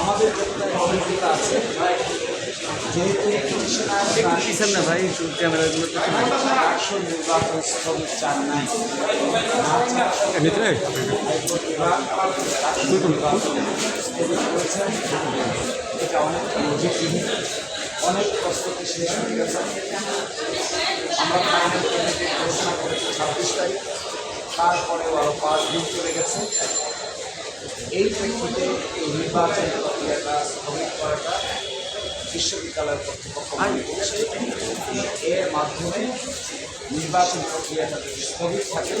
আমাদের অভিজ্ঞতা আছে। যেহেতু পিছন না ভাই? ক্যামেরাগুলো আসল নির্বাচন স্থগিত চান নাই। এটা অনেক অনেক প্রস্তুতি শেষ হয়ে গেছে। আমরা ফাইনাল কমিটি ঘোষণা করেছি ছাব্বিশ তারিখ। তারপরেও আরও পাঁচ দিন চলে গেছে। এই প্রেক্ষিতে নির্বাচন প্রক্রিয়াটা স্থগিত করাটা বিশ্ববিদ্যালয় কর্তৃপক্ষ মনে এর মাধ্যমে নির্বাচন প্রক্রিয়াটা যদি স্থগিত থাকে,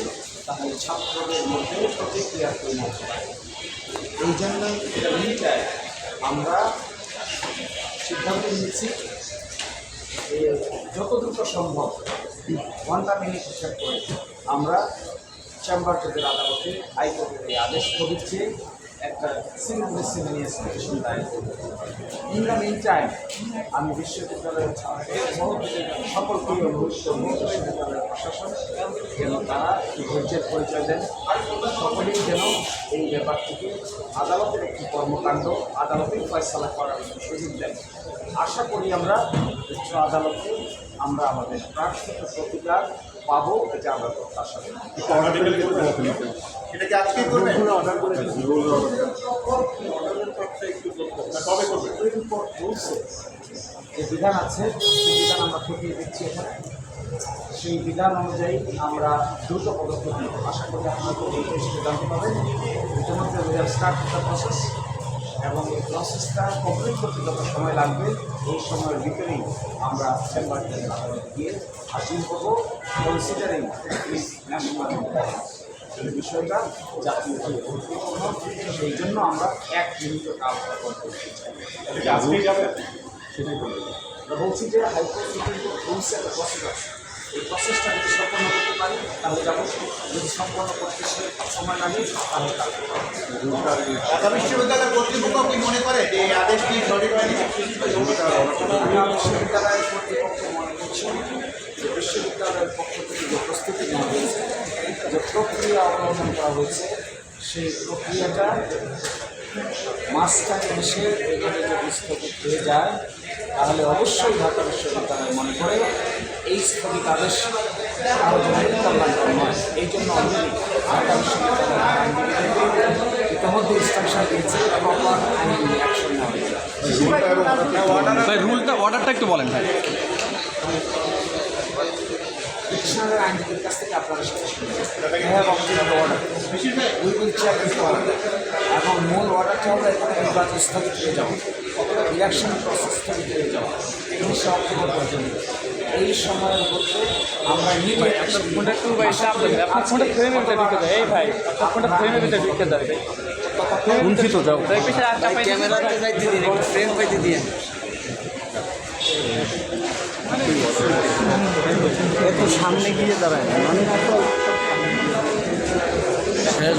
তাহলে ছাত্রদের মধ্যে প্রতিক্রিয়া তৈরি হতে পারে। এই জন্য মিনিটায় আমরা সিদ্ধান্ত নিয়েছি যে যত দ্রুত সম্ভব ঘণ্টা মিনিট হিসাব করে আমরা চেম্বার কোর্টের আদালতে হাইকোর্টের এই আদেশ স্থগিত একটা পিটিশন দায়ের করব ইন দ্য মিন টাইম আমি বিশ্ববিদ্যালয়ের সকলকে অনুরোধ করব বিশ্ববিদ্যালয়ের প্রশাসন যেন তারা ধৈর্যের পরিচয় দেন। সকলেই যেন এই ব্যাপারটিকে আদালতের একটি কর্মকাণ্ড, আদালতেই ফয়সলা করার সুযোগ দেন। আশা করি আমরা উচ্চ আদালতে আমরা আমাদের প্রার্থিত প্রতিকার পাবো এটা আমরা প্রত্যাশা করি। এটা কি আজকে করবেন অর্ডার করে যে বিধান আছে সেই বিধান আমরা খতিয়ে দেখছি এখানে। সেই বিধান অনুযায়ী আমরা দ্রুত পদক্ষেপ নেব। আশা করি আপনারা ইতিমধ্যে উই স্টার্ট দ্য প্রসেস এবং এই প্রসেসটা কমপ্লিট করতে যত সময় লাগবে এই সময়ের ভিতরেই আমরা চেম্বার আদালতে গিয়ে হাজির করব কনসিডারিং দিস ন্যাশনাল এই বিষয়টা জাতীয় গুরুত্বপূর্ণ সেই জন্য আমরা এক মিনিট কাজ করতে চাই। যাবেন আমরা বলছি যে high court supreme court rules and procedure এই প্রসেসটা যদি সম্পন্ন করতে পারি তাহলে যাব। যদি সম্পন্ন করতে সে সময় লাগে তাহলে ঢাকা বিশ্ববিদ্যালয় কর্তৃপক্ষ কি মনে করে যে এই আদেশটি সঠিক হয়নি? বিশ্ববিদ্যালয়ের কর্তৃপক্ষ মনে করছে যে বিশ্ববিদ্যালয়ের পক্ষ থেকে যে প্রস্তুতি নেওয়া হয়েছে যে প্রক্রিয়া অবলম্বন করা হয়েছে সেই প্রক্রিয়াটা মাঝখানে এসে এভাবে যদি স্থগিত হয়ে যায় তাহলে অবশ্যই ঢাকা বিশ্ববিদ্যালয় মনে করে এই স্থগিত আদেশ কারও কল্যাণকর নয়। এই জন্য অলরেডি ইতিমধ্যে ইনস্ট্রাকশন দিয়েছে প্রপার আইনি অ্যাকশন নেওয়া হয়েছে ভাই রুলটা অর্ডারটা একটু বলেন ভাই। আইনজীবীর কাছ থেকে আপনারা শুনবেন হ্যাঁ মূল অর্ডারটা হলো এখানে নির্বাচন স্থগিত হয়ে যাওয়া। ইলেকশন প্রসেস স্থগিত হয়ে যাওয়া। অক্টোবর পর্যন্ত এই সময়ের মধ্যে আমরা নিয়ে ফোনটা একটু ভাই সামনে দেন। আপনার ফোনটা ফ্রেমের ভিতরে ঢুকে দেয় এই ভাই আপনার ফোনটা ফ্রেমের ভিতরে ঢুকে দেয় ভাই শুনছি তো যাও ক্যামেরাতে যাইতে দিন একটু ফ্রেম পাইতে দিয়ে এত সামনে গিয়ে দাঁড়ায় মানে শেষ